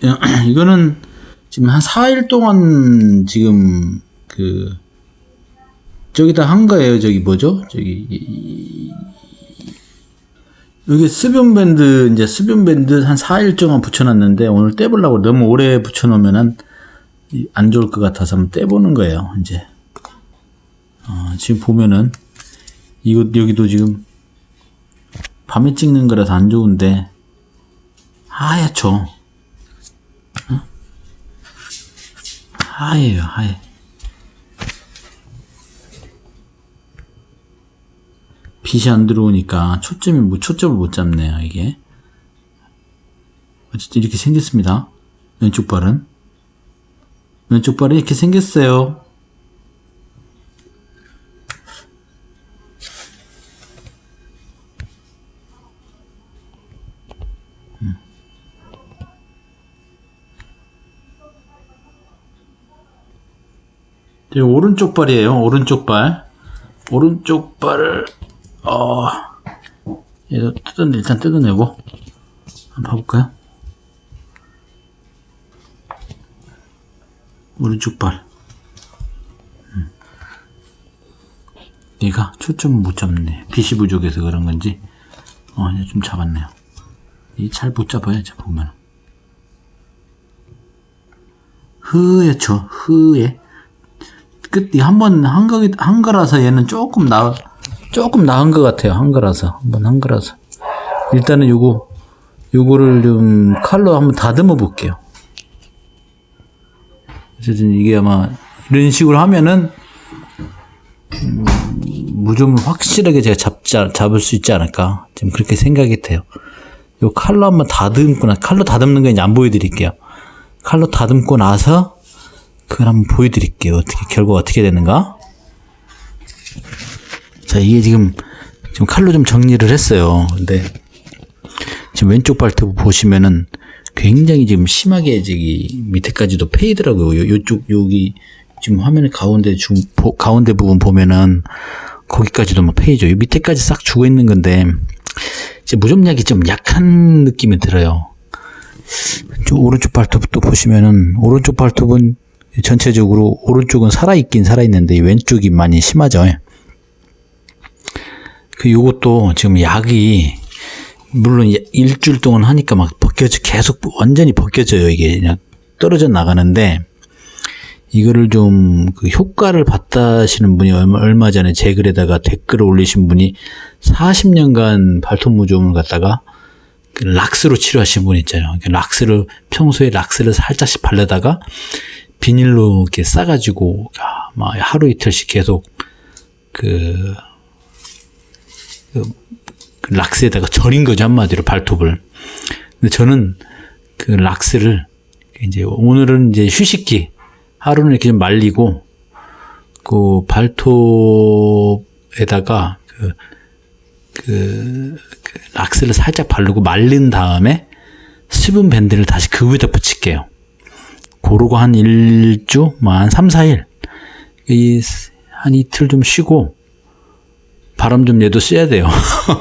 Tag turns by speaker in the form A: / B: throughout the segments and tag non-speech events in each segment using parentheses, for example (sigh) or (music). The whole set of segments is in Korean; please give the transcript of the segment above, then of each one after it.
A: (clears throat) 이거는 지금 한 4일 동안 지금 그 저기다 한 거예요. 저기 뭐죠? 저기 이- 여기 수변 밴드 이제 수변 밴드 한 4일 동안 붙여놨는데 오늘 떼보려고 너무 오래 붙여놓으면은 이- 안 좋을 것 같아서 한번 떼보는 거예요. 이제 어, 지금 보면은 이거 여기도 지금 밤에 찍는 거라서 안 좋은데 하얗죠. 하얘요, 하얘. 빛이 안 들어오니까 초점이 뭐 초점을 못 잡네요, 이게. 어쨌든 이렇게 생겼습니다. 왼쪽 발은. 왼쪽 발이 이렇게 생겼어요. 제 오른쪽 발이에요. 오른쪽 발. 오른쪽 발을 어 얘도 뜯어 일단 뜯어내고 한번 봐볼까요? 오른쪽 발. 음. 얘가 초점을 못 잡네. 빛이 부족해서 그런 건지 어 이제 좀 잡았네요. 이 잘 못 잡아요. 자 보면 흐옇죠. 흐에 끝이 한번 한 거, 한 거라서 얘는 조금 나, 조금 나은 것 같아요. 한 거라서. 한번 한 거라서. 일단은 요거, 요거를 좀 칼로 한번 다듬어 볼게요. 어쨌든 이게 아마 이런 식으로 하면은, 음, 무좀을 확실하게 제가 않- 잡을 수 있지 않을까. 지금 그렇게 생각이 돼요. 요 칼로 한번 다듬고, 나, 칼로 다듬는 건 이제 안 보여드릴게요. 칼로 다듬고 나서, 그걸 한번 보여드릴게요. 어떻게 결과가 어떻게 되는가? 자, 이게 지금 지금 칼로 좀 정리를 했어요. 근데 지금 왼쪽 발톱 보시면은 굉장히 지금 심하게 저기 밑에까지도 페이더라고요. 요, 요쪽 여기 지금 화면의 가운데 중 보- 가운데 부분 보면은 거기까지도 뭐 페이죠. 요 밑에까지 싹 죽어 있는 건데 이제 무좀약이 좀 약한 느낌이 들어요. 저 오른쪽 발톱도 보시면은 오른쪽 발톱은 전체적으로 오른쪽은 살아있긴 살아있는데 이 왼쪽이 많이 심하죠. 그 요것도 지금 약이 물론 일주일 동안 하니까 막 벗겨져 계속 완전히 벗겨져요 이게 그냥 떨어져 나가는데 이거를 좀 그 효과를 봤다 하시는 분이 얼마, 얼마 전에 제 글에다가 댓글을 올리신 분이 40년간 발톱 무좀을 갖다가 그 락스로 치료하신 분 있잖아요. 그 락스를 평소에 락스를 살짝씩 바르다가 비닐로 이렇게 싸가지고 아, 막 하루 이틀씩 계속 그, 그, 그 락스에다가 절인 거죠 한마디로 발톱을. 근데 저는 그 락스를 이제 오늘은 이제 휴식기 하루는 이렇게 좀 말리고 그 발톱에다가 그, 그, 그 락스를 살짝 바르고 말린 다음에 수분 밴드를 다시 그 위에다 붙일게요. 고르고 한 1주, 뭐 한 3, 4일. 이, 한 이틀 좀 쉬고, 바람 좀 얘도 쐬야 돼요.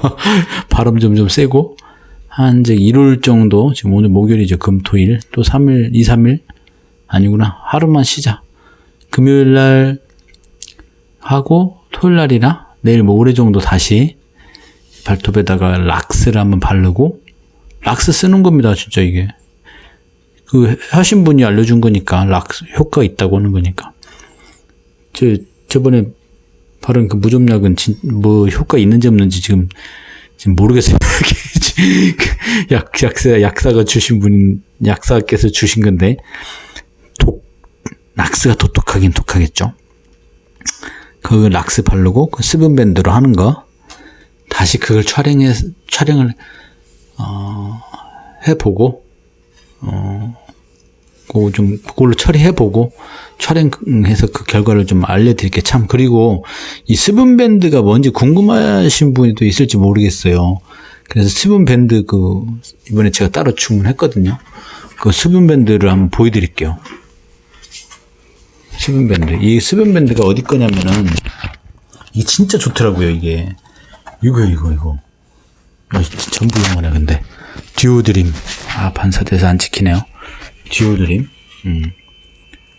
A: (laughs) 바람 좀 좀 쐬고, 한 이제 일요일 정도, 지금 오늘 목요일이죠. 금, 토, 일, 또 3일, 2, 3일? 아니구나. 하루만 쉬자. 금요일 날 하고, 토요일 날이나 내일 모레 정도 다시 발톱에다가 락스를 한번 바르고, 락스 쓰는 겁니다. 진짜 이게. 그 하신 분이 알려준 거니까 락스 효과가 있다고 하는 거니까 저 저번에 바른 그 무좀약은 진, 뭐 효과 있는지 없는지 지금 지금 모르겠어요. 그 (laughs) 약 약사 약사가 주신 분 약사께서 주신 건데 독 락스가 독특하긴 독하겠죠. 그 락스 바르고 그 수분 밴드로 하는 거 다시 그걸 촬영해 촬영을 어, 해보고 그거 좀 그걸로 처리해보고 촬영해서 그 결과를 좀 알려드릴게요. 참 그리고 이 수분 밴드가 뭔지 궁금하신 분이 또 있을지 모르겠어요. 그래서 수분 밴드 그 이번에 제가 따로 주문했거든요. 그 수분 밴드를 한번 보여드릴게요. 수분 밴드. 이 수분 밴드가 어디 거냐면은 이게 진짜 좋더라고요. 이게 이거 이거 이거. 야, 전부 영어네 근데 듀오드림 아 반사돼서 안 찍히네요. 듀오 드림. 음.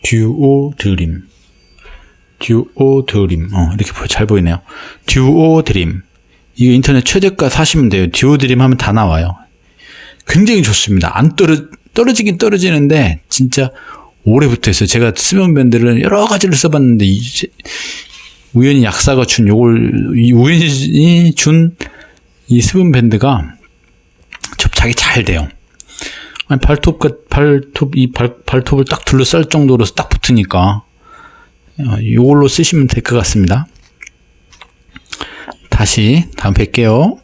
A: 듀오 드림. 듀오 드림. 어, 이렇게 보- 잘 보이네요. 듀오 드림. 이거 인터넷 최저가 사시면 돼요. 듀오 드림 하면 다 나와요. 굉장히 좋습니다. 안 떨어, 떨어지긴 떨어지는데, 진짜 오래 붙어 있어요. 제가 수면 밴드를 여러 가지를 써봤는데, 이제 우연히 약사가 준 요걸, 이 우연히 준 이 수분 밴드가 접착이 잘 돼요. 아니, 발톱, 같- 발톱, 이 발, 발톱을 딱 둘러쌀 정도로 딱 붙으니까, 어, 이걸로 쓰시면 될 것 같습니다. 다시 다음 뵐게요.